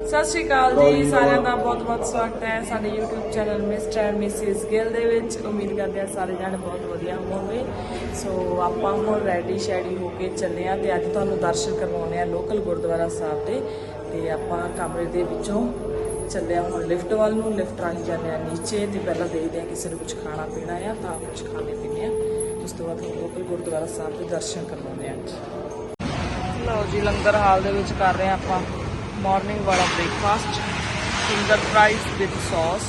ਸਤਿ ਸ਼੍ਰੀ ਅਕਾਲ ਜੀ, ਸਾਰਿਆਂ ਦਾ ਬਹੁਤ-ਬਹੁਤ ਸਵਾਗਤ ਹੈ ਸਾਡੇ YouTube channel mister and missus Gill ਦੇ ਵਿੱਚ। ਉਮੀਦ ਕਰਦੇ ਹਾਂ ਸਾਰੇ ਜਣੇ ਬਹੁਤ ਵਧੀਆ ਹੋਵੋਗੇ। ਸੋ ਆਪਾਂ ਹੁਣ ਰੈਡੀ ਸ਼ੈਡੀ ਹੋ ਕੇ ਚੱਲੇ ਆ ਤੇ ਅੱਜ ਤੁਹਾਨੂੰ ਦਰਸ਼ਨ ਕਰਵਾਉਣੇ ਆ ਲੋਕਲ ਗੁਰਦੁਆਰਾ ਸਾਹਿਬ ਦੇ। ਤੇ ਆਪਾਂ ਕਮਰੇ ਦੇ ਵਿੱਚੋਂ ਚੱਲੇ ਆ ਹੁਣ ਲਿਫਟ ਵੱਲ ਨੂੰ। ਲਿਫਟ ਰਾਹੀਂ ਜਾਂਦੇ ਆ ਨੀਚੇ ਤੇ ਪਹਿਲਾਂ ਦੇਖਦੇ ਆ ਕਿਸੇ ਨੂੰ ਕੁਝ ਖਾਣਾ ਪੀਣਾ ਆ ਤਾਂ ਕੁਝ ਖਾਣੇ ਪੀਣੇ ਆ। ਉਸ ਤੋਂ ਬਾਅਦ ਲੋਕਲ ਗੁਰਦੁਆਰਾ ਸਾਹਿਬ ਦੇ ਦਰਸ਼ਨ ਕਰਵਾਉਣੇ ਆ ਲਓ ਜੀ, ਲੰਗਰ ਹਾਲ ਦੇ ਵਿੱਚ ਕਰ ਰਹੇ ਆ ਆਪਾਂ। ਮਾਰਨਿੰਗ ਵਾਲਾ breakfast finger fries with sauce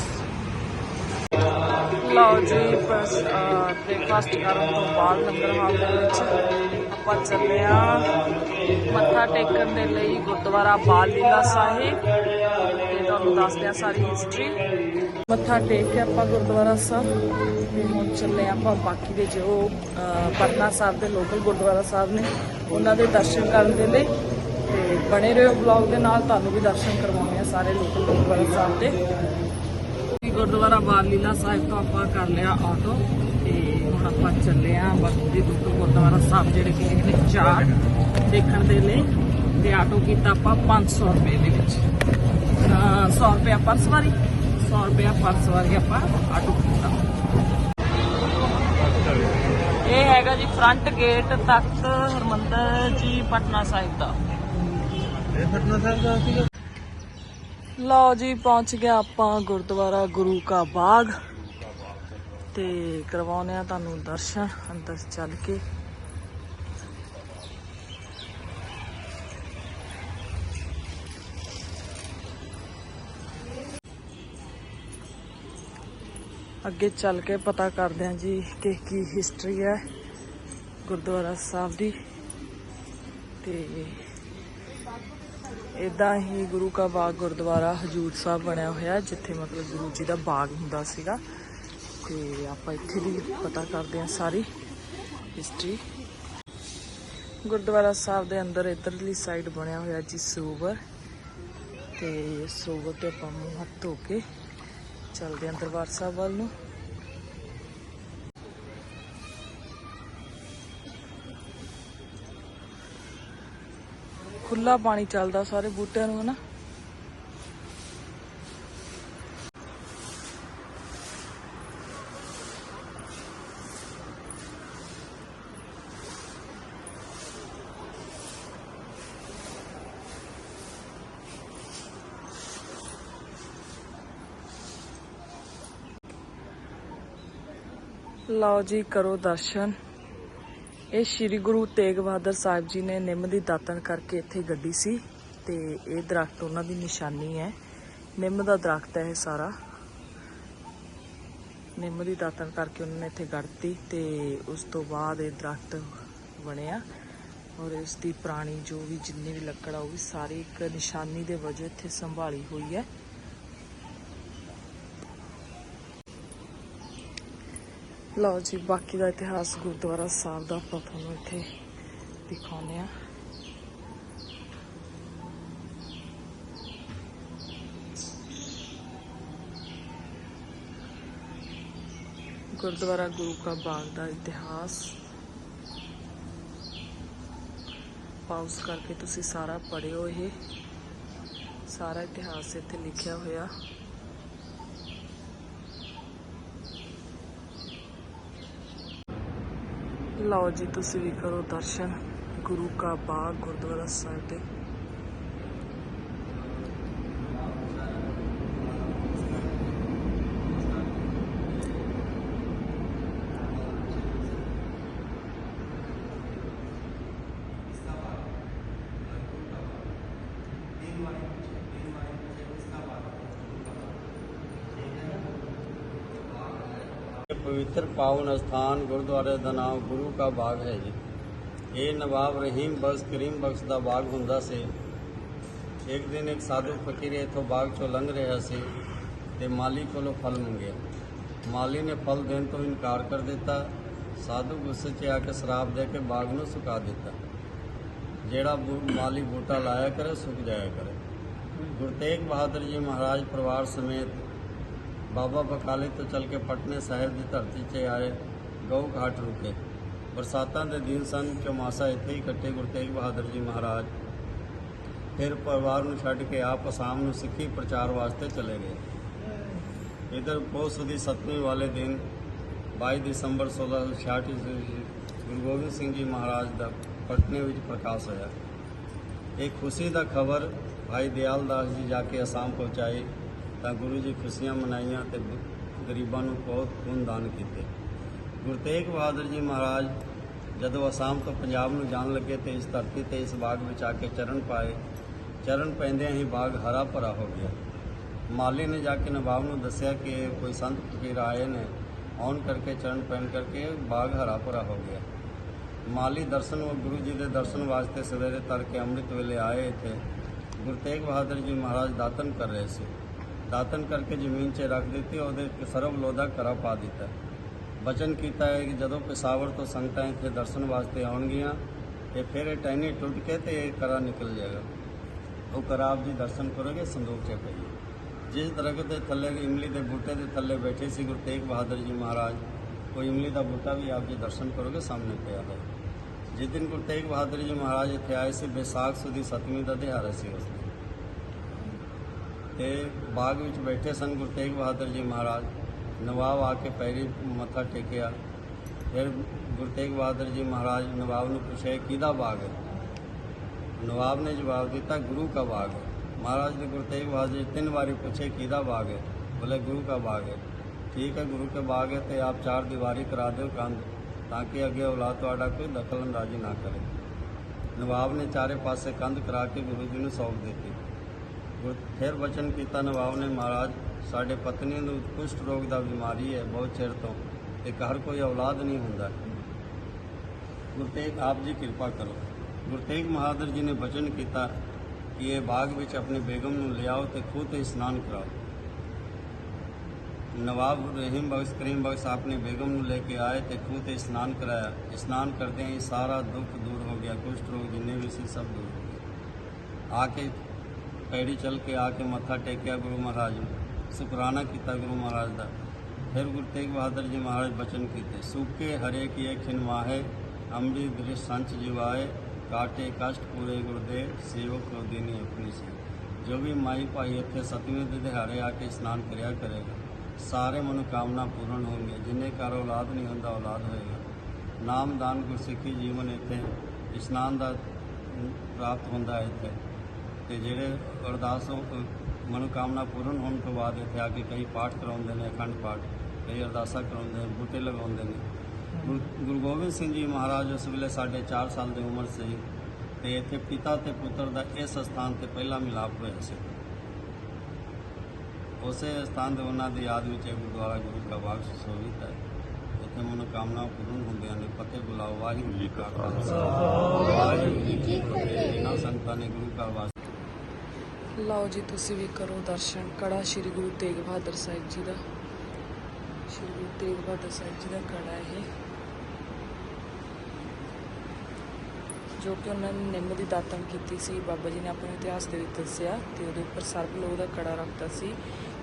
ਲਓ ਜੀ ਬ੍ਰੇਕਫਾਸਟ ਕਰਨ ਤੋਂ ਬਾਅਦ ਲੰਗਰ ਹਾਲ ਦੇ ਵਿੱਚ ਆਪਾਂ ਚੱਲੇ ਆ ਮੱਥਾ ਟੇਕਣ ਦੇ ਲਈ ਗੁਰਦੁਆਰਾ ਬਾਲ ਲੀਲਾ ਸਾਹਿਬ। ਤੇ ਤੁਹਾਨੂੰ ਦੱਸਦੇ ਆ ਸਾਰੀ ਹਿਸਟਰੀ ਮੱਥਾ ਟੇਕ ਕੇ ਆਪਾਂ ਗੁਰਦੁਆਰਾ ਸਾਹਿਬ। ਤੇ ਹੁਣ ਚੱਲੇ ਆਪਾਂ ਬਾਕੀ ਦੇ ਜੋ ਪਟਨਾ ਸਾਹਿਬ ਦੇ ਲੋਕਲ ਗੁਰਦੁਆਰਾ ਸਾਹਿਬ ਨੇ, ਉਹਨਾਂ ਦੇ ਦਰਸ਼ਨ ਕਰਨ ਦੇ ਲਈ। ਬਣੇ ਰਹੋ ਬਲੌਗ ਦੇ ਨਾਲ, ਤੁਹਾਨੂੰ ਵੀ ਦਰਸ਼ਨ ਕਰਵਾਉਣੇ ਆ ਸਾਰੇ ਲੋਕਲ ਗੁਰਦੁਆਰਾ ਸਾਹਿਬ ਦੇ। ਗੁਰਦੁਆਰਾ ਬਾਲ ਸਾਹਿਬ ਤੋਂ ਆਪਾਂ ਕਰ ਲਿਆ ਆਟੋ ਤੇ ਹੁਣ ਆਪਾਂ ਚੱਲੇ ਆ ਬਾਕੀ ਦੇ ਗੁਰਦੁਆਰਾ ਸਾਹਿਬ, ਜਿਹੜੇ ਕਿ ਨੇ ਚਾਰ ਦੇਖਣ ਦੇ ਲਈ ਤੇ ਆਟੋ ਕੀਤਾ ਆਪਾਂ 500 ਰੁਪਏ ਦੇ ਵਿੱਚ। 100 ਰੁਪਏ ਪਰ ਸਵਾਰੀ 100 ਰੁਪਏ ਪਰ ਸਵਾਰੀ ਆਪਾਂ ਆਟੋ ਕੀਤਾ। ਇਹ ਹੈਗਾ ਜੀ ਫਰੰਟ ਗੇਟ ਤਖਤ ਹਰਮੰਦਰ ਜੀ, ਪਟਨਾ ਸਾਹਿਬ ਦਾ। ਇਹ ਫਟਨਾ ਸਾਹਿਬ ਦਾ ਸੀਗਾ? ਲਓ ਜੀ, ਪਹੁੰਚ ਗਿਆ ਆਪਾਂ ਗੁਰਦੁਆਰਾ ਗੁਰੂ ਕਾ ਬਾਗ। ਤੇ ਕਰਵਾਉਨੇ ਆ ਤੁਹਾਨੂੰ ਦਰਸ਼ਨ, ਅੰਦਰ ਚੱਲ ਕੇ। ਅੱਗੇ ਚੱਲ ਕੇ ਪਤਾ ਕਰਦੇ ਹਾਂ ਜੀ ਕਿ ਕੀ ਹਿਸਟਰੀ ਹੈ ਗੁਰਦੁਆਰਾ ਸਾਹਿਬ ਦੀ। ਤੇ ਇਦਾਂ ਹੀ ਗੁਰੂ ਕਾ ਬਾਗ ਗੁਰਦੁਆਰਾ ਹਜੂਰ ਸਾਹਿਬ ਬਣਿਆ ਹੋਇਆ ਜਿੱਥੇ ਮਤਲਬ ਗੁਰੂ ਜੀ ਦਾ ਬਾਗ ਹੁੰਦਾ ਸੀਗਾ। ਤੇ ਆਪਾਂ ਇੱਥੇ ਦੀ ਪਤਾ ਕਰਦੇ ਹਾਂ ਸਾਰੀ ਹਿਸਟਰੀ ਗੁਰਦੁਆਰਾ ਸਾਹਿਬ ਦੇ ਅੰਦਰ ਇਧਰਲੀ ਸਾਈਡ ਬਣਿਆ ਹੋਇਆ ਜੀ ਸਰੋਵਰ ਤੇ ਸਰੋਵਰ ਤੇ ਆਪਾਂ ਮੂੰਹ ਹੱਥ ਧੋ ਕੇ ਚੱਲਦੇ ਹਾਂ ਦਰਬਾਰ ਸਾਹਿਬ ਵੱਲ ਨੂੰ। ਖੁੱਲਾ ਪਾਣੀ ਚੱਲਦਾ ਸਾਰੇ ਬੂਟਿਆਂ ਨੂੰ ਹਨਾ ਲਓ ਜੀ ਕਰੋ ਦਰਸ਼ਨ ਇਹ ਸ੍ਰੀ ਗੁਰੂ ਤੇਗ ਬਹਾਦਰ ਸਾਹਿਬ ਜੀ ਨੇ ਨਿੰਮ ਦੀ ਦਾਤਣ ਕਰਕੇ ਇੱਥੇ ਗੱਡੀ ਸੀ ਤੇ ਇਹ ਦਰਖਤ ਉਹਨਾਂ ਦੀ ਨਿਸ਼ਾਨੀ ਹੈ। ਨਿੰਮ ਦਾ ਦਰਖਤ ਹੈ ਇਹ ਸਾਰਾ। ਨਿੰਮ ਦੀ ਦਾਤਣ ਕਰਕੇ ਉਹਨਾਂ ਨੇ ਇੱਥੇ ਗੱਡਤੀ ਤੇ ਉਸ ਤੋਂ ਬਾਅਦ ਇਹ ਦਰਖਤ ਬਣਿਆ ਔਰ ਇਸ ਦੀ ਪੁਰਾਣੀ ਜੋ ਵੀ ਜਿੰਨੀ ਵੀ ਲੱਕੜ ਆ ਉਹ ਵੀ ਸਾਰੀ ਇੱਕ ਨਿਸ਼ਾਨੀ ਦੇ ਵਜੋਂ ਇੱਥੇ ਸੰਭਾਲੀ ਹੋਈ ਹੈ। ਲਓ ਜੀ, ਬਾਕੀ ਦਾ ਇਤਿਹਾਸ ਗੁਰਦੁਆਰਾ ਸਾਹਿਬ ਦਾ ਆਪਾਂ ਤੁਹਾਨੂੰ ਇੱਥੇ ਦਿਖਾਉਂਦੇ ਆ ਗੁਰਦੁਆਰਾ ਗੁਰੂ ਕਾ ਬਾਗ ਦਾ ਇਤਿਹਾਸ। ਪਾਉਸ ਕਰਕੇ ਤੁਸੀਂ ਸਾਰਾ ਪੜਿਓ ਇਹ। ਸਾਰਾ ਇਤਿਹਾਸ ਇੱਥੇ ਲਿਖਿਆ ਹੋਇਆ। ਲਓ ਜੀ ਤੁਸੀਂ ਵੀ ਕਰੋ ਦਰਸ਼ਨ ਗੁਰੂ ਕਾ ਬਾਗ ਗੁਰਦੁਆਰਾ ਸਾਹਿਬ ਦੇ ਇਹ ਪਵਿੱਤਰ ਪਾਵਨ ਅਸਥਾਨ ਗੁਰਦੁਆਰੇ ਦਾ ਨਾਮ ਗੁਰੂ ਕਾ ਬਾਗ ਹੈ ਜੀ। ਇਹ ਨਵਾਬ ਰਹੀਮ ਬਖਸ਼, ਕਰੀਮ ਬਖਸ਼ ਦਾ ਬਾਗ ਹੁੰਦਾ ਸੀ। ਇੱਕ ਦਿਨ ਇੱਕ ਸਾਧੂ ਫਕੀਰ ਇਥੋਂ ਬਾਗ ਚੋਂ ਲੰਘ ਰਿਹਾ ਸੀ ਤੇ ਮਾਲੀ ਕੋਲੋਂ ਫਲ ਮੰਗਿਆ। ਮਾਲੀ ਨੇ ਫਲ ਦੇਣ ਤੋਂ ਇਨਕਾਰ ਕਰ ਦਿੱਤਾ। ਸਾਧੂ ਗੁੱਸੇ 'ਚ ਆ ਕੇ ਸ਼ਰਾਬ ਦੇ ਕੇ ਬਾਗ ਨੂੰ ਸੁਕਾ ਦਿੱਤਾ। ਜਿਹੜਾ ਬੂ- ਮਾਲੀ ਬੂਟਾ ਲਾਇਆ ਕਰੇ, ਸੁੱਕ ਜਾਇਆ ਕਰੇ। ਗੁਰੂ ਤੇਗ ਬਹਾਦਰ ਜੀ ਮਹਾਰਾਜ ਪਰਿਵਾਰ ਸਮੇਤ ਬਾਬਾ ਬਕਾਲੇ ਤੋਂ ਚੱਲ ਕੇ ਪਟਨੇ ਸਾਹਿਬ ਦੀ ਧਰਤੀ 'ਤੇ ਆਏ, ਗਊ ਘਾਟ ਰੁਕੇ। ਬਰਸਾਤਾਂ ਦੇ ਦਿਨ ਸਨ, ਚੌਮਾਸਾ ਇੱਥੇ ਹੀ ਕੱਟੇ ਗੁਰੂ ਤੇਗ ਬਹਾਦਰ ਜੀ ਮਹਾਰਾਜ ਫਿਰ ਪਰਿਵਾਰ ਨੂੰ ਛੱਡ ਕੇ ਆਪ ਅਸਾਮ ਨੂੰ ਸਿੱਖੀ ਪ੍ਰਚਾਰ ਵਾਸਤੇ ਚਲੇ ਗਏ। ਇਧਰ ਪੋਸ ਦੀ ਸਤਵੀਂ ਵਾਲੇ ਦਿਨ 22 ਦਸੰਬਰ 1666 ਈਸਵੀ ਗੁਰੂ ਗੋਬਿੰਦ ਸਿੰਘ ਜੀ ਮਹਾਰਾਜ ਦਾ ਪਟਨੇ ਵਿੱਚ ਪ੍ਰਕਾਸ਼ ਹੋਇਆ। ਇਹ ਖੁਸ਼ੀ ਦਾ ਖਬਰ ਭਾਈ ਦਿਆਲ ਦਾਸ ਜੀ ਜਾ ਕੇ ਅਸਾਮ ਪਹੁੰਚਾਈ ਤਾਂ ਗੁਰੂ ਜੀ ਖੁਸ਼ੀਆਂ ਮਨਾਈਆਂ ਤੇ ਗਰੀਬਾਂ ਨੂੰ ਬਹੁਤ ਪੁੰਨ ਦਾਨ ਕੀਤੇ। ਗੁਰੂ ਤੇਗ ਬਹਾਦਰ ਜੀ ਮਹਾਰਾਜ ਜਦੋਂ ਅਸਾਮ ਤੋਂ ਪੰਜਾਬ ਨੂੰ ਜਾਣ ਲੱਗੇ ਤੇ ਇਸ ਧਰਤੀ ਤੇ ਇਸ ਬਾਗ ਵਿੱਚ ਆ ਕੇ ਚਰਨ ਪਾਏ, ਚਰਨ ਪੈਂਦਿਆਂ ਹੀ ਬਾਗ ਹਰਾ ਭਰਾ ਹੋ ਗਿਆ। ਮਾਲੀ ਨੇ ਜਾ ਕੇ ਨਵਾਬ ਨੂੰ ਦੱਸਿਆ ਕਿ ਕੋਈ ਸੰਤ ਫਕੀਰ ਆਏ ਨੇ, ਆਉਣ ਕਰਕੇ ਚਰਨ ਪੈਣ ਕਰਕੇ ਬਾਗ ਹਰਾ ਭਰਾ ਹੋ ਗਿਆ। ਮਾਲੀ ਦਰਸ਼ਨ ਉਹ ਗੁਰੂ ਜੀ ਦੇ ਦਰਸ਼ਨ ਵਾਸਤੇ ਸਵੇਰੇ ਤੜਕੇ ਅੰਮ੍ਰਿਤ ਵੇਲੇ ਆਏ ਇੱਥੇ ਗੁਰੂ ਤੇਗ ਬਹਾਦਰ ਜੀ ਮਹਾਰਾਜ ਦਾਤਨ ਕਰ ਰਹੇ ਸੀ। ਦਾਤਨ ਕਰਕੇ ਜ਼ਮੀਨ 'ਚ ਰੱਖ ਦਿੱਤੀ, ਉਹਦੇ ਸਰਬ ਲੋਧਾ ਕਰਾ ਪਾ ਦਿੱਤਾ। ਬਚਨ ਕੀਤਾ ਹੈ ਕਿ ਜਦੋਂ ਪਿਸ਼ਾਵਰ ਤੋਂ ਸੰਗਤਾਂ ਇੱਥੇ ਦਰਸ਼ਨ ਵਾਸਤੇ ਆਉਣਗੀਆਂ, ਤੇ ਫਿਰ ਇਹ ਟਹਿਣੀ ਟੁੱਟ ਕੇ ਤੇ ਇਹ ਕਰਾ ਨਿਕਲ ਜਾਏਗਾ। ਉਹ ਕਰਾ ਆਪ ਜੀ ਦਰਸ਼ਨ ਕਰੋਗੇ, ਸੰਦੂਕ 'ਚ ਪਈ ਜਿਸ ਦਰਖਤ ਦੇ ਥੱਲੇ, ਇਮਲੀ ਦੇ ਬੂਟੇ ਦੇ ਥੱਲੇ ਬੈਠੇ ਸੀ ਗੁਰੂ ਤੇਗ ਬਹਾਦਰ ਜੀ ਮਹਾਰਾਜ, ਉਹ ਇਮਲੀ ਦਾ ਬੂਟਾ ਵੀ ਆਪ ਜੀ ਦਰਸ਼ਨ ਕਰੋਗੇ, ਸਾਹਮਣੇ ਪਿਆ ਹੈ ਜਿਸ ਦਿਨ ਗੁਰੂ ਤੇਗ ਬਹਾਦਰ ਜੀ ਮਹਾਰਾਜ ਇੱਥੇ ਆਏ ਸੀ, ਬੇਸਾਖ ਸੁਦੀ ਸਤਵੀਂ ਦਾ ਦਿਹਾੜਾ ਸੀ ਉਸ ਦਿਨ। ਤੇ ਬਾਗ ਵਿੱਚ ਬੈਠੇ ਸਨ ਗੁਰੂ ਤੇਗ ਬਹਾਦਰ ਜੀ ਮਹਾਰਾਜ। ਨਵਾਬ ਆ ਕੇ ਪੈਰੀ ਮੱਥਾ ਟੇਕਿਆ। ਫਿਰ ਗੁਰੂ ਤੇਗ ਬਹਾਦਰ ਜੀ ਮਹਾਰਾਜ ਨਵਾਬ ਨੂੰ ਪੁੱਛਿਆ ਕਿਹਦਾ ਬਾਗ ਹੈ? ਨਵਾਬ ਨੇ ਜਵਾਬ ਦਿੱਤਾ, ਗੁਰੂ ਦਾ ਬਾਗ ਹੈ। ਮਹਾਰਾਜ ਨੇ ਗੁਰੂ ਤੇਗ ਬਹਾਦਰ ਜੀ ਤਿੰਨ ਵਾਰੀ ਪੁੱਛੇ ਕਿਹਦਾ ਬਾਗ ਹੈ? ਬੋਲੇ, ਗੁਰੂ ਦਾ ਬਾਗ ਹੈ। ਠੀਕ ਹੈ, ਗੁਰੂ ਕੇ ਬਾਗ ਹੈ ਤੇ ਆਪ ਚਾਰ ਦੀਵਾਰੀ ਕਰਾ ਦਿਓ ਕੰਧ, ਤਾਂ ਕਿ ਅੱਗੇ ਔਲਾਦ ਤੁਹਾਡਾ ਕੋਈ ਦਖਲ ਅੰਦਾਜ਼ੀ ਨਾ ਕਰੇ। ਨਵਾਬ ਨੇ ਚਾਰੇ ਪਾਸੇ ਕੰਧ ਕਰਾ ਕੇ ਗੁਰੂ ਜੀ ਨੂੰ ਸੌਂਪ ਦਿੱਤੀ। ਫਿਰ ਵਚਨ ਕੀਤਾ ਨਵਾਬ ਨੇ, ਮਹਾਰਾਜ, ਸਾਡੇ ਪਤਨੀ ਨੂੰ ਕੁਸ਼ਟ ਰੋਗ ਦਾ ਬਿਮਾਰੀ ਹੈ, ਬਹੁਤ ਚਿਰ ਤੋਂ। ਤੇ ਘਰ ਕੋਈ ਔਲਾਦ ਨਹੀਂ ਹੁੰਦਾ। ਗੁਰੂ ਤੇਗ ਆਪ ਜੀ ਕਿਰਪਾ ਕਰੋ। ਗੁਰੂ ਤੇਗ ਬਹਾਦਰ ਜੀ ਨੇ ਵਚਨ ਕੀਤਾ ਕਿ ਇਹ ਬਾਗ ਵਿੱਚ ਆਪਣੇ ਬੇਗਮ ਨੂੰ ਲਿਆਓ ਤੇ ਖੂਹ ਤੇ ਇਸ਼ਨਾਨ ਕਰਾਓ। ਨਵਾਬ ਰਹੀਮ ਬਖਸ਼, ਕਰੀਮ ਬਖਸ਼ ਆਪਣੀ ਬੇਗਮ ਨੂੰ ਲੈ ਕੇ ਆਏ ਤੇ ਖੂਹ ਤੇ ਇਸ਼ਨਾਨ ਕਰਾਇਆ। ਇਸ਼ਨਾਨ ਕਰਦਿਆਂ ਹੀ ਸਾਰਾ ਦੁੱਖ ਦੂਰ ਹੋ ਗਿਆ। ਕੁਸ਼ਟ ਰੋਗ ਜਿੰਨੇ ਵੀ ਸੀ, ਸਭ ਦੂਰ ਹੋ ਗਏ। ਆ ਕੇ ਪੈੜੀ ਚੱਲ ਕੇ ਆ ਕੇ ਮੱਥਾ ਟੇਕਿਆ ਗੁਰੂ ਮਹਾਰਾਜ ਨੂੰ। ਸ਼ੁਕਰਾਨਾ ਕੀਤਾ ਗੁਰੂ ਮਹਾਰਾਜ ਦਾ। ਫਿਰ ਗੁਰੂ ਤੇਗ ਬਹਾਦਰ ਜੀ ਮਹਾਰਾਜ ਬਚਨ ਕੀਤੇ, ਸੂਕੇ ਹਰੇ ਕੀਏ ਖਿਨਵਾਹੇ ਅੰਮ੍ਰਿਤ ਦ੍ਰਿਸ਼ ਸੰਚ ਜਿਵਾਏ, ਕਾਟੇ ਕਸ਼ਟ ਪੂਰੇ ਗੁਰਦੇ ਸੇਵਕ ਕੋ ਦੇਣੀ ਆਪਣੀ ਸੀ ਜੋ ਵੀ ਮਾਈ ਭਾਈ ਇੱਥੇ ਸਤਵੇਂ ਦੇ ਦਿਹਾੜੇ ਆ ਕੇ ਇਸ਼ਨਾਨ ਕਰਿਆ ਕਰੇਗਾ, ਸਾਰੇ ਮਨੋਕਾਮਨਾ ਪੂਰਨ ਹੋਣਗੇ ਜਿੰਨੇ ਘਰ ਔਲਾਦ ਨਹੀਂ ਹੁੰਦਾ, ਔਲਾਦ ਹੋਏਗਾ। ਨਾਮਦਾਨ ਗੁਰਸਿੱਖੀ ਜੀਵਨ ਇੱਥੇ ਇਸ਼ਨਾਨ ਦਾ ਪ੍ਰਾਪਤ ਹੁੰਦਾ ਹੈ ਇੱਥੇ। ਤੇ ਜਿਹੜੇ ਅਰਦਾਸ ਮਨੋਕਾਮਨਾ ਪੂਰਨ ਹੋਣ ਤੋਂ ਬਾਅਦ ਇੱਥੇ ਆ ਕੇ ਕਈ ਪਾਠ ਕਰਾਉਂਦੇ ਨੇ ਅਖੰਡ ਪਾਠ ਕਈ ਅਰਦਾਸਾਂ ਕਰਾਉਂਦੇ ਨੇ ਬੂਟੇ ਲਗਾਉਂਦੇ ਨੇ। ਗੁਰੂ ਗੋਬਿੰਦ ਸਿੰਘ ਜੀ ਮਹਾਰਾਜ ਉਸ ਵੇਲੇ ਸਾਡੇ 4 ਸਾਲ ਦੀ ਉਮਰ ਸੀ ਤੇ ਇੱਥੇ ਪਿਤਾ ਤੇ ਪੁੱਤਰ ਦਾ ਇਸ ਸਥਾਨ ਤੇ ਪਹਿਲਾ ਮਿਲਾਪ ਹੋਇਆ ਸੀ। ਉਸੇ ਸਥਾਨ ਤੇ ਉਹਨਾਂ ਦੀ ਯਾਦ ਵਿੱਚ ਇਹ ਗੁਰਦੁਆਰਾ ਗੁਰੂ ਕਾ ਬਾਗ ਸੁਸ਼ੋਭਿਤ ਹੈ। ਇੱਥੇ ਮਨੋਕਾਮਨਾ ਪੂਰਨ ਹੁੰਦੀਆਂ ਨੇ ਫਤਿਹ ਬੁਲਾਓ ਵਾਹਿਗੁਰੂ ਜੀ ਕਾ ਖਾਲਸਾ। ਵਾਹਿਗੁਰੂ ਜੀ ਕੀ ਫਤਿਹ। ਜਿਨ੍ਹਾਂ ਸੰਤਾਂ ਨੇ ਗੁਰੂ ਕਾ ਲਓ ਜੀ, ਤੁਸੀਂ ਵੀ ਕਰੋ ਦਰਸ਼ਨ। ਕੜਾ ਸ਼੍ਰੀ ਗੁਰੂ ਤੇਗ ਬਹਾਦਰ ਸਾਹਿਬ ਜੀ ਦਾ। ਸ਼੍ਰੀ ਗੁਰੂ ਤੇਗ ਬਹਾਦਰ ਸਾਹਿਬ ਜੀ ਦਾ ਕੜਾ ਇਹ। ਜੋ ਕਿ ਉਹਨਾਂ ਨੇ ਨਿੰਮ ਦੀ ਦਾਤਨ ਕੀਤੀ ਸੀ। ਬਾਬਾ ਜੀ ਨੇ ਆਪਣੇ ਇਤਿਹਾਸ ਦੇ ਵਿੱਚ ਦੱਸਿਆ ਤੇ ਉਹਦੇ ਉੱਪਰ ਸਰਬ ਲੋਹ ਦਾ ਕੜਾ ਰੱਖਤਾ ਸੀ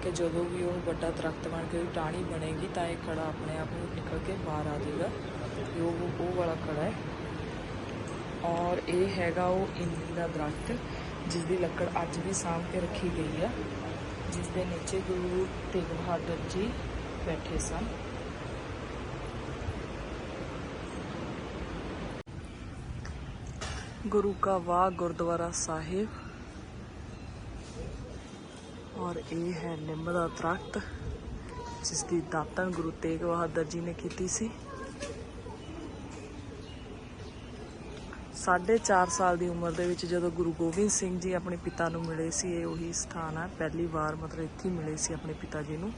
ਕਿ ਜਦੋਂ ਵੀ ਉਹ ਵੱਡਾ ਦਰਖਤ ਬਣ ਕੇ ਉਹਦੀ ਟਾਹਣੀ ਬਣੇਗੀ ਤਾਂ ਇਹ ਕੜਾ ਆਪਣੇ ਆਪ ਨੂੰ ਨਿਕਲ ਕੇ ਬਾਹਰ ਆ ਜਾਏਗਾ। ਉਹ ਉਹ ਵਾਲਾ ਕੜਾ ਹੈ। ਔਰ ਇਹ ਹੈਗਾ ਉਹ ਇਮਲੀ ਦਾ ਦਰਖਤ। ਜਿਸ ਦੀ ਲੱਕੜ ਅੱਜ ਵੀ ਸਾਂਭ ਕੇ ਰੱਖੀ ਗਈ ਆ ਜਿਸ ਦੇ ਨੀਚੇ ਗੁਰੂ ਤੇਗ ਬਹਾਦਰ ਜੀ ਬੈਠੇ ਸਨ। ਗੁਰੂ ਕਾ ਵਾਹ ਗੁਰਦੁਆਰਾ ਸਾਹਿਬ। ਔਰ ਇਹ ਹੈ ਨਿੰਮ ਦਾ ਦਰਖਤ, ਜਿਸ ਦੀ ਦਾਤਣ ਗੁਰੂ ਤੇਗ ਬਹਾਦਰ ਜੀ ਨੇ ਕੀਤੀ ਸੀ। ਸਾਢੇ ਚਾਰ ਸਾਲ ਦੀ ਉਮਰ ਦੇ ਵਿੱਚ ਜਦੋਂ ਗੁਰੂ ਗੋਬਿੰਦ ਸਿੰਘ ਜੀ ਆਪਣੇ ਪਿਤਾ ਨੂੰ ਮਿਲੇ ਸੀ, ਇਹ ਉਹੀ ਸਥਾਨ ਹੈ ਪਹਿਲੀ ਵਾਰ ਮਤਲਬ ਇੱਥੇ ਮਿਲੇ ਸੀ ਆਪਣੇ ਪਿਤਾ ਜੀ ਨੂੰ।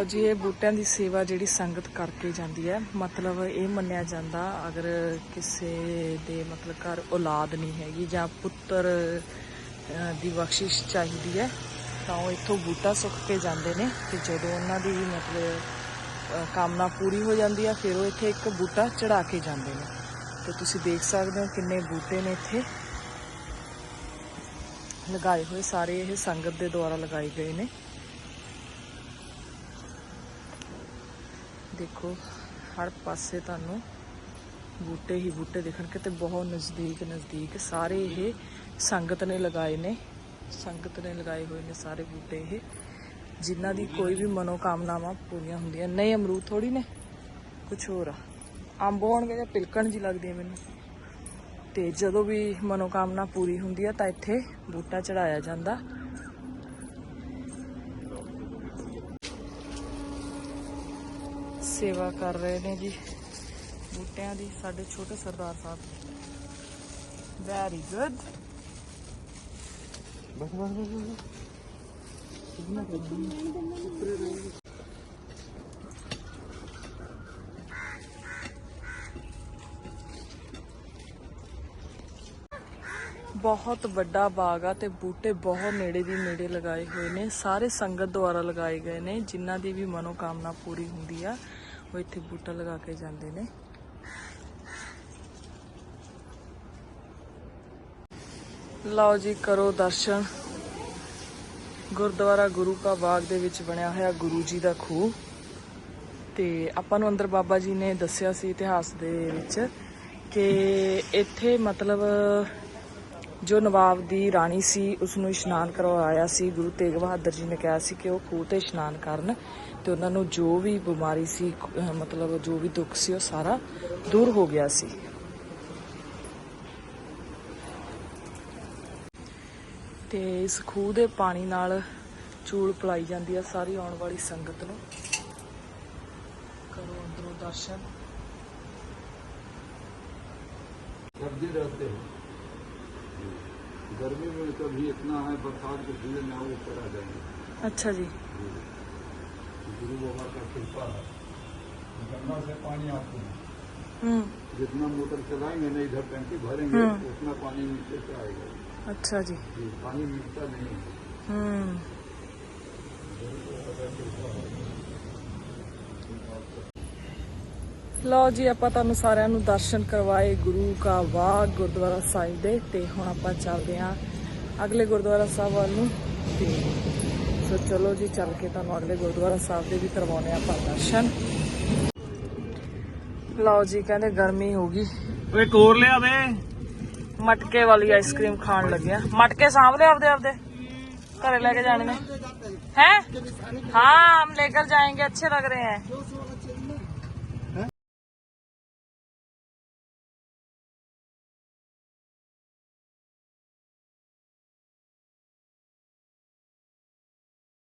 ਲਓ ਜੀ, ਇਹ ਬੂਟਿਆਂ ਦੀ ਸੇਵਾ ਜਿਹੜੀ ਸੰਗਤ ਕਰਕੇ ਜਾਂਦੀ ਹੈ। ਮਤਲਬ ਇਹ ਮੰਨਿਆ ਜਾਂਦਾ ਅਗਰ ਕਿਸੇ ਦੇ ਮਤਲਬ ਘਰ ਔਲਾਦ ਨਹੀਂ ਹੈਗੀ ਜਾਂ ਪੁੱਤਰ ਦੀ ਬਖਸ਼ਿਸ਼ ਚਾਹੀਦੀ ਹੈ, ਤਾਂ ਉਹ ਇੱਥੋਂ ਬੂਟਾ ਸੁੱਕ ਕੇ ਜਾਂਦੇ ਨੇ ਤੇ ਜਦੋਂ ਉਹਨਾਂ ਦੀ ਮਤਲਬ ਕਾਮਨਾ ਪੂਰੀ ਹੋ ਜਾਂਦੀ ਹੈ, ਫਿਰ ਉਹ ਇੱਥੇ ਇੱਕ ਬੂਟਾ ਚੜਾ ਕੇ ਜਾਂਦੇ ਨੇ। ਤੇ ਤੁਸੀਂ ਦੇਖ ਸਕਦੇ ਹੋ ਕਿੰਨੇ ਬੂਟੇ ਨੇ ਇੱਥੇ ਲਗਾਏ ਹੋਏ, ਸਾਰੇ ਇਹ ਸੰਗਤ ਦੇ ਦੁਆਰਾ ਲਗਾਏ ਗਏ ਨੇ। ਦੇਖੋ, ਹਰ ਪਾਸੇ ਤੁਹਾਨੂੰ ਬੂਟੇ ਹੀ ਬੂਟੇ ਦੇਖਣ ਕਿਤੇ ਬਹੁਤ ਨਜ਼ਦੀਕ ਨਜ਼ਦੀਕ ਸਾਰੇ ਇਹ ਸੰਗਤ ਨੇ ਲਗਾਏ ਨੇ। ਸੰਗਤ ਨੇ ਲਗਾਏ ਹੋਏ ਨੇ ਸਾਰੇ ਬੂਟੇ ਇਹ। ਜਿਨ੍ਹਾਂ ਦੀ ਕੋਈ ਵੀ ਮਨੋਕਾਮਨਾਵਾਂ ਪੂਰੀਆਂ ਹੁੰਦੀਆਂ ਨਹੀਂ, ਅਮਰੂਦ ਥੋੜੀ ਨੇ ਕੁਝ ਹੋਰ ਆ। ਅੰਬ ਹੋਣਗੇ ਜਾਂ ਪਿਲਕਣ ਜੀ ਲੱਗਦੀ ਹੈ ਮੈਨੂੰ। ਤੇ ਜਦੋਂ ਵੀ ਮਨੋਕਾਮਨਾ ਪੂਰੀ ਹੁੰਦੀ ਆ ਤਾਂ ਇੱਥੇ ਬੂਟਾ ਚੜਾਇਆ ਜਾਂਦਾ। ਸੇਵਾ ਕਰ ਰਹੇ ਨੇ ਜੀ। ਬੂਟਿਆਂ ਦੀ ਸਾਡੇ ਛੋਟੇ ਸਰਦਾਰ ਸਾਹਿਬ ਵੈਰੀ ਗੁੱਡ ਬਸ ਬਸ ਬਸ ਬਹੁਤ ਵੱਡਾ ਬਾਗ ਆ ਤੇ ਬੂਟੇ ਬਹੁਤ ਨੇੜੇ ਦੀ ਨੇੜੇ ਲਗਾਏ ਹੋਏ ਨੇ। ਸਾਰੇ ਸੰਗਤ ਦੁਆਰਾ ਲਗਾਏ ਗਏ ਨੇ ਜਿਨ੍ਹਾਂ ਦੀ ਵੀ ਮਨੋਕਾਮਨਾ ਪੂਰੀ ਹੁੰਦੀ ਆ। ਉਹ ਇੱਥੇ ਬੂਟਾ ਲਗਾ ਕੇ ਜਾਂਦੇ ਨੇ। ਲਓ ਜੀ, ਕਰੋ ਦਰਸ਼ਨ। ਗੁਰਦੁਆਰਾ ਗੁਰੂ ਕਾ ਬਾਗ ਦੇ ਵਿੱਚ ਬਣਿਆ ਹੋਇਆ ਗੁਰੂ ਜੀ ਦਾ ਖੂਹ। ਤੇ ਆਪਾਂ ਨੂੰ ਅੰਦਰ ਬਾਬਾ ਜੀ ਨੇ ਦੱਸਿਆ ਸੀ ਇਤਿਹਾਸ ਦੇ ਵਿੱਚ ਕਿ ਇੱਥੇ ਮਤਲਬ ਜੋ ਨਵਾਬ ਦੀ ਰਾਣੀ ਸੀ ਉਸ ਨੂੰ ਇਸ਼ਨਾਨ ਕਰਵਾਇਆ ਸੀ। ਗੁਰੂ ਤੇਗ ਬਹਾਦਰ ਜੀ ਨੇ ਕਿਹਾ ਸੀ ਕਿ ਉਹ ਖੂਹ ਤੇ ਇਸ਼ਨਾਨ ਕਰਨ। ਤੇ ਉਹਨਾਂ ਨੂੰ ਜੋ ਵੀ ਬਿਮਾਰੀ ਸੀ ਅਹ ਮਤਲਬ ਜੋ ਵੀ ਦੁੱਖ ਸੀ ਉਹ ਸਾਰਾ ਦੂਰ ਹੋ ਗਿਆ ਸੀ ਤੇ ਇਸ ਖੂਹ ਦੇ ਪਾਣੀ ਨਾਲ ਚੂਲ ਪਲਾਈ ਜਾਂਦੀ ਆ ਸਾਰੀ ਆਉਣ ਵਾਲੀ ਸੰਗਤ ਨੂੰ ਕਰੋ ਅੰਦਰੋਂ ਦਰਸ਼ਨ सब्जी रहते हैं गर्मी में कभी इतना है बरसात के सीजन में वो ऊपर आ जाएंगे ਅੱਛਾ ਜੀ गुरु बाबा का कृपा है गंगा से पानी आते हैं ਹੂੰ जितना मोटर चलाएंगे ना इधर टंकी भरेंगे हम्म। उतना पानी नीचे से आएगा ਅੱਛਾ ਜੀ ये पानी मिलता नहीं है ਹੂੰ ਲਓ ਜੀ ਆਪਾਂ ਤੁਹਾਨੂੰ ਸਾਰਿਆਂ ਨੂੰ ਦਰਸ਼ਨ ਕਰਵਾਏ ਗੁਰੂ ਕਾ ਬਾਗ ਗੁਰਦੁਆਰਾ ਸਾਹਿਬ ਦੇ ਤੇ ਹੁਣ ਆਪਾਂ ਚੱਲਦੇ ਆਂ ਅਗਲੇ ਗੁਰਦੁਆਰਾ ਸਾਹਿਬ ਵੱਲ ਨੂੰ ਤੇ ਸੋ ਚਲੋ ਜੀ ਚੱਲ ਕੇ ਤੁਹਾਨੂੰ ਅਗਲੇ ਗੁਰਦੁਆਰਾ ਸਾਹਿਬ ਦੇ ਵੀ ਕਰਵਾਉਣੇ ਆਪਾਂ ਦਰਸ਼ਨ ਲਓ ਜੀ ਕਹਿੰਦੇ ਗਰਮੀ ਹੋ ਗਈ ਓਏ ਕੋਰ ਲਿਆ ਦੇ ਮਟਕੇ ਵਾਲੀ ਆਈਸਕ੍ਰੀਮ ਖਾਣ ਲੱਗਿਆ ਮਟਕੇ ਸਾਂਭ ਲਿਆ ਆਪਦੇ ਆਪਦੇ ਘਰੇ लेके जाने में हैं हाँ हम लेकर जाएंगे अच्छे लग रहे हैं